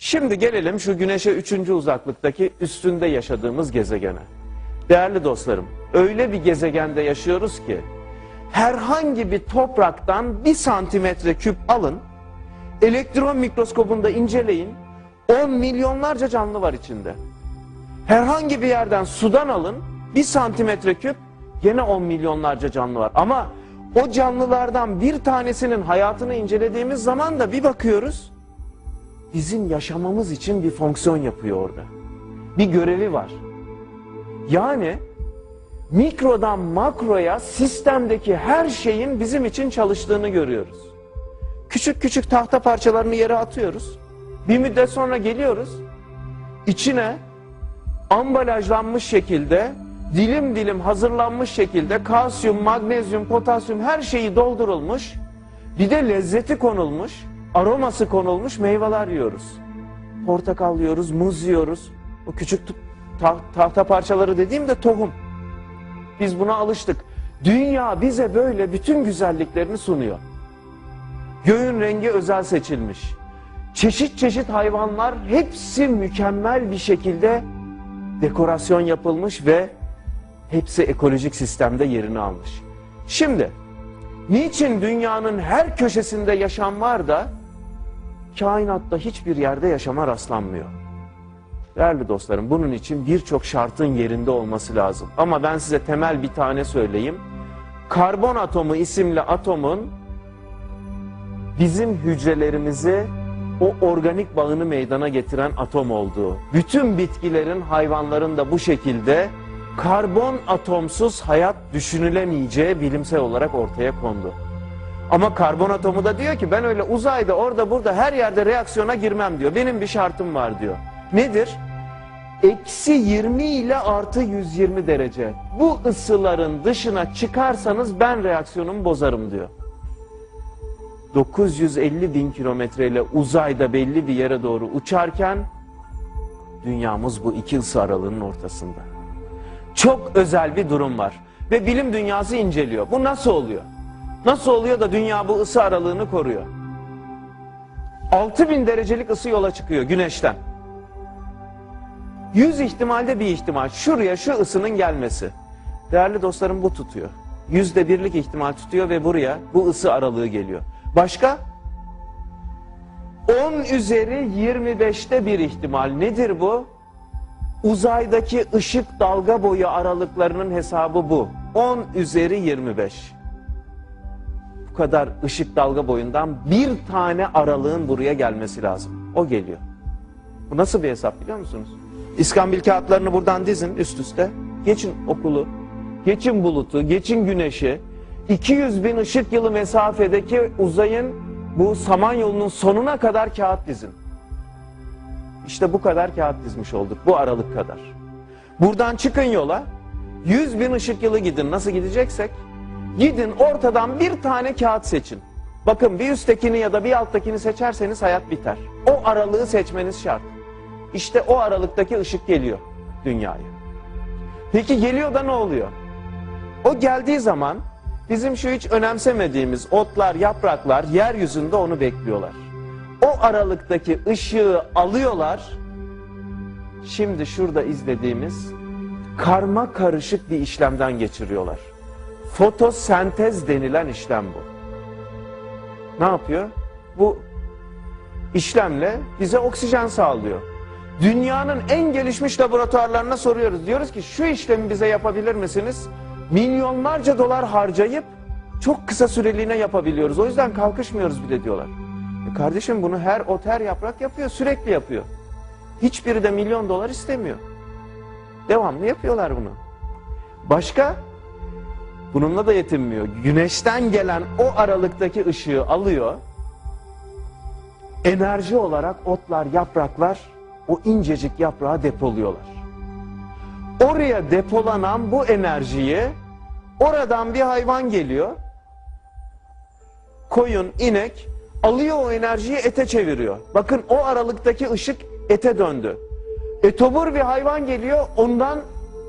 Şimdi gelelim şu güneşe üçüncü uzaklıktaki üstünde yaşadığımız gezegene. Değerli dostlarım, öyle bir gezegende yaşıyoruz ki herhangi bir topraktan bir santimetre küp alın, elektron mikroskobunda inceleyin, 10 milyonlarca canlı var içinde. Herhangi bir yerden sudan alın, bir santimetre küp, gene 10 milyonlarca canlı var. Ama o canlılardan bir tanesinin hayatını incelediğimiz zaman da bir bakıyoruz, bizim yaşamamız için bir fonksiyon yapıyor orada. Bir görevi var. Yani mikrodan makroya sistemdeki her şeyin bizim için çalıştığını görüyoruz. Küçük küçük tahta parçalarını yere atıyoruz. Bir müddet sonra geliyoruz. İçine ambalajlanmış şekilde, dilim dilim hazırlanmış şekilde kalsiyum, magnezyum, potasyum her şeyi doldurulmuş. Bir de lezzeti konulmuş, aroması konulmuş meyveler yiyoruz. Portakal yiyoruz, muz yiyoruz. O küçük ta- tahta parçaları dediğim de tohum. Biz buna alıştık. Dünya bize böyle bütün güzelliklerini sunuyor. Göğün rengi özel seçilmiş. Çeşit çeşit hayvanlar hepsi mükemmel bir şekilde dekorasyon yapılmış ve hepsi ekolojik sistemde yerini almış. Şimdi niçin dünyanın her köşesinde yaşam var da kainatta hiçbir yerde yaşama rastlanmıyor? Değerli dostlarım bunun için birçok şartın yerinde olması lazım. Ama ben size temel bir tane söyleyeyim. Karbon atomu isimli atomun bizim hücrelerimizi o organik bağını meydana getiren atom olduğu. Bütün bitkilerin, hayvanların da bu şekilde karbon atomsuz hayat düşünülemeyeceği bilimsel olarak ortaya kondu. Ama karbon atomu da diyor ki ben öyle uzayda orada burada her yerde reaksiyona girmem diyor. Benim bir şartım var diyor. Nedir? Eksi 20 ile artı 120 derece. Bu ısıların dışına çıkarsanız ben reaksiyonumu bozarım diyor. 950 bin kilometreyle uzayda belli bir yere doğru uçarken dünyamız bu iki ısı aralığının ortasında. Çok özel bir durum var ve bilim dünyası inceliyor. Bu nasıl oluyor? Nasıl oluyor da dünya bu ısı aralığını koruyor? 6000 derecelik ısı yola çıkıyor güneşten. 100 ihtimalde bir ihtimal şuraya şu ısının gelmesi. Değerli dostlarım bu tutuyor. Yüzde birlik ihtimal tutuyor ve buraya bu ısı aralığı geliyor. Başka? 10 üzeri 25'te bir ihtimal. Nedir bu? Uzaydaki ışık dalga boyu aralıklarının hesabı bu. 10 üzeri 25. Kadar ışık dalga boyundan bir tane aralığın buraya gelmesi lazım. O geliyor. Bu nasıl bir hesap biliyor musunuz? İskambil kağıtlarını buradan dizin üst üste. Geçin okulu, geçin bulutu, geçin güneşi. 200 bin ışık yılı mesafedeki uzayın bu samanyolunun sonuna kadar kağıt dizin. İşte bu kadar kağıt dizmiş olduk. Bu aralık kadar. Buradan çıkın yola. 100 bin ışık yılı gidin. Nasıl gideceksek? Gidin ortadan bir tane kağıt seçin. Bakın bir üsttekini ya da bir alttakini seçerseniz hayat biter. O aralığı seçmeniz şart. İşte o aralıktaki ışık geliyor dünyaya. Peki geliyor da ne oluyor? O geldiği zaman bizim şu hiç önemsemediğimiz otlar, yapraklar yeryüzünde onu bekliyorlar. O aralıktaki ışığı alıyorlar. Şimdi şurada izlediğimiz karma karışık bir işlemden geçiriyorlar. Fotosentez denilen işlem bu. Ne yapıyor? Bu işlemle bize oksijen sağlıyor. Dünyanın en gelişmiş laboratuvarlarına soruyoruz. Diyoruz ki şu işlemi bize yapabilir misiniz? Milyonlarca dolar harcayıp çok kısa süreliğine yapabiliyoruz. O yüzden kalkışmıyoruz bile diyorlar. E kardeşim bunu her ot her yaprak yapıyor. Sürekli yapıyor. Hiçbiri de milyon dolar istemiyor. Devamlı yapıyorlar bunu. Başka? Bununla da yetinmiyor. Güneşten gelen o aralıktaki ışığı alıyor. Enerji olarak otlar, yapraklar o incecik yaprağı depoluyorlar. Oraya depolanan bu enerjiyi oradan bir hayvan geliyor. Koyun, inek alıyor o enerjiyi ete çeviriyor. Bakın o aralıktaki ışık ete döndü. Etobur bir hayvan geliyor ondan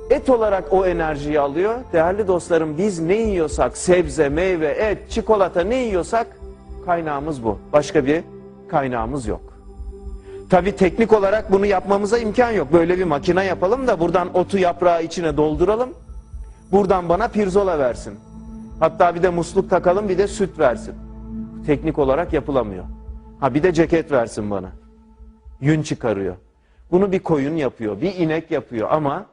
et olarak o enerjiyi alıyor. Değerli dostlarım biz ne yiyorsak sebze, meyve, et, çikolata ne yiyorsak kaynağımız bu. Başka bir kaynağımız yok. Tabi teknik olarak bunu yapmamıza imkan yok. Böyle bir makine yapalım da buradan otu yaprağı içine dolduralım. Buradan bana pirzola versin. Hatta bir de musluk takalım bir de süt versin. Teknik olarak yapılamıyor. Ha bir de ceket versin bana. Yün çıkarıyor. Bunu bir koyun yapıyor, bir inek yapıyor ama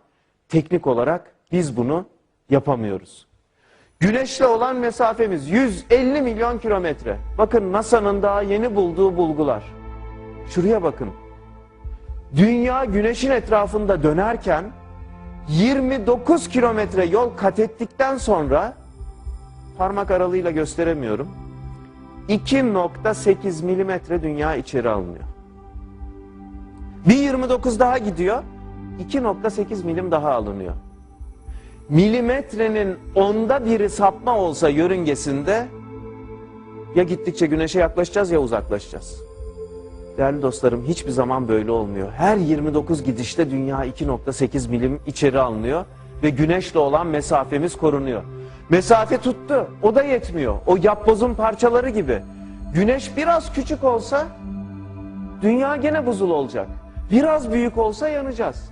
teknik olarak biz bunu yapamıyoruz. Güneşle olan mesafemiz 150 milyon kilometre. Bakın NASA'nın daha yeni bulduğu bulgular. Şuraya bakın. Dünya güneşin etrafında dönerken 29 kilometre yol kat ettikten sonra parmak aralığıyla gösteremiyorum. 2.8 milimetre dünya içeri alınıyor. Bir 29 daha gidiyor. 2.8 milim daha alınıyor. Milimetrenin onda biri sapma olsa yörüngesinde ya gittikçe güneşe yaklaşacağız ya uzaklaşacağız. Değerli dostlarım hiçbir zaman böyle olmuyor. Her 29 gidişte dünya 2.8 milim içeri alınıyor ve güneşle olan mesafemiz korunuyor. Mesafe tuttu. O da yetmiyor. O yapbozun parçaları gibi. Güneş biraz küçük olsa dünya gene buzul olacak. Biraz büyük olsa yanacağız.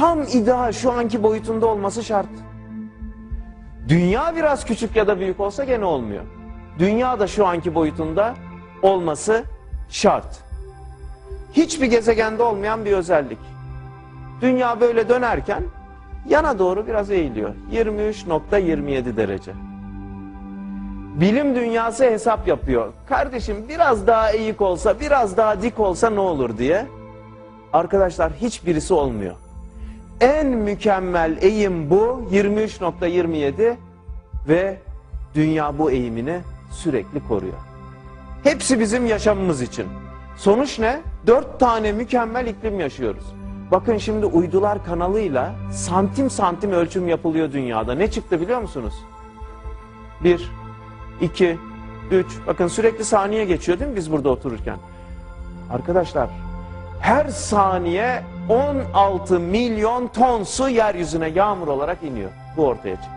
Tam ideal şu anki boyutunda olması şart. Dünya biraz küçük ya da büyük olsa gene olmuyor. Dünya da şu anki boyutunda olması şart. Hiçbir gezegende olmayan bir özellik. Dünya böyle dönerken yana doğru biraz eğiliyor. 23.27 derece. Bilim dünyası hesap yapıyor. Kardeşim biraz daha eğik olsa, biraz daha dik olsa ne olur diye. Arkadaşlar hiçbirisi olmuyor. En mükemmel eğim bu 23.27 ve dünya bu eğimini sürekli koruyor. Hepsi bizim yaşamımız için. Sonuç ne? Dört tane mükemmel iklim yaşıyoruz. Bakın şimdi uydular kanalıyla santim santim ölçüm yapılıyor dünyada. Ne çıktı biliyor musunuz? Bir, iki, üç. Bakın sürekli saniye geçiyor değil mi biz burada otururken? Arkadaşlar her saniye 16 milyon ton su yeryüzüne yağmur olarak iniyor. Bu ortaya çıktı.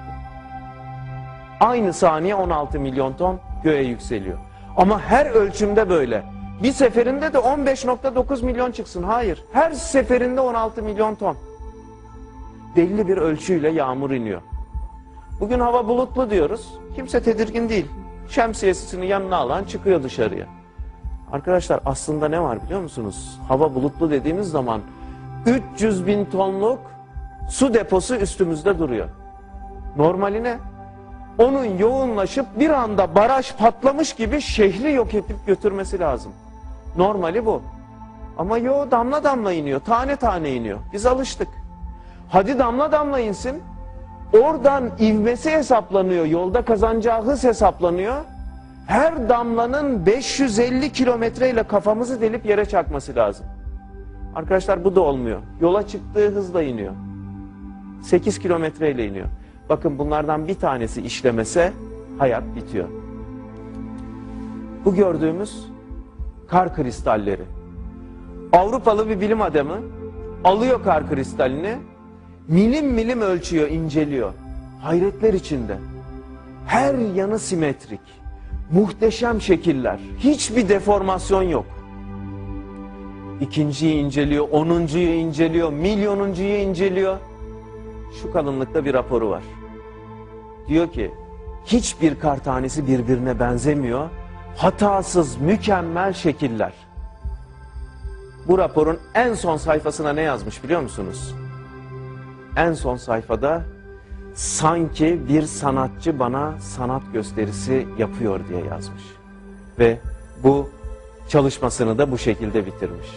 Aynı saniye 16 milyon ton göğe yükseliyor. Ama her ölçümde böyle. Bir seferinde de 15.9 milyon çıksın. Hayır. Her seferinde 16 milyon ton. Belli bir ölçüyle yağmur iniyor. Bugün hava bulutlu diyoruz. Kimse tedirgin değil. Şemsiyesini yanına alan çıkıyor dışarıya. Arkadaşlar aslında ne var biliyor musunuz? Hava bulutlu dediğimiz zaman 300 bin tonluk su deposu üstümüzde duruyor. Normali ne? Onun yoğunlaşıp bir anda baraj patlamış gibi şehri yok edip götürmesi lazım. Normali bu. Ama yo damla damla iniyor, tane tane iniyor. Biz alıştık. Hadi damla damla insin. Oradan ivmesi hesaplanıyor, yolda kazanacağı hız hesaplanıyor. Her damlanın 550 kilometreyle kafamızı delip yere çakması lazım. Arkadaşlar bu da olmuyor. Yola çıktığı hızla iniyor. 8 kilometreyle iniyor. Bakın bunlardan bir tanesi işlemese hayat bitiyor. Bu gördüğümüz kar kristalleri. Avrupalı bir bilim adamı alıyor kar kristalini, milim milim ölçüyor, inceliyor. Hayretler içinde. Her yanı simetrik. Muhteşem şekiller. Hiçbir deformasyon yok. İkinciyi inceliyor, onuncuyu inceliyor, milyonuncuyu inceliyor. Şu kalınlıkta bir raporu var. Diyor ki hiçbir kar tanesi birbirine benzemiyor. Hatasız, mükemmel şekiller. Bu raporun en son sayfasına ne yazmış biliyor musunuz? En son sayfada sanki bir sanatçı bana sanat gösterisi yapıyor diye yazmış. Ve bu çalışmasını da bu şekilde bitirmiş.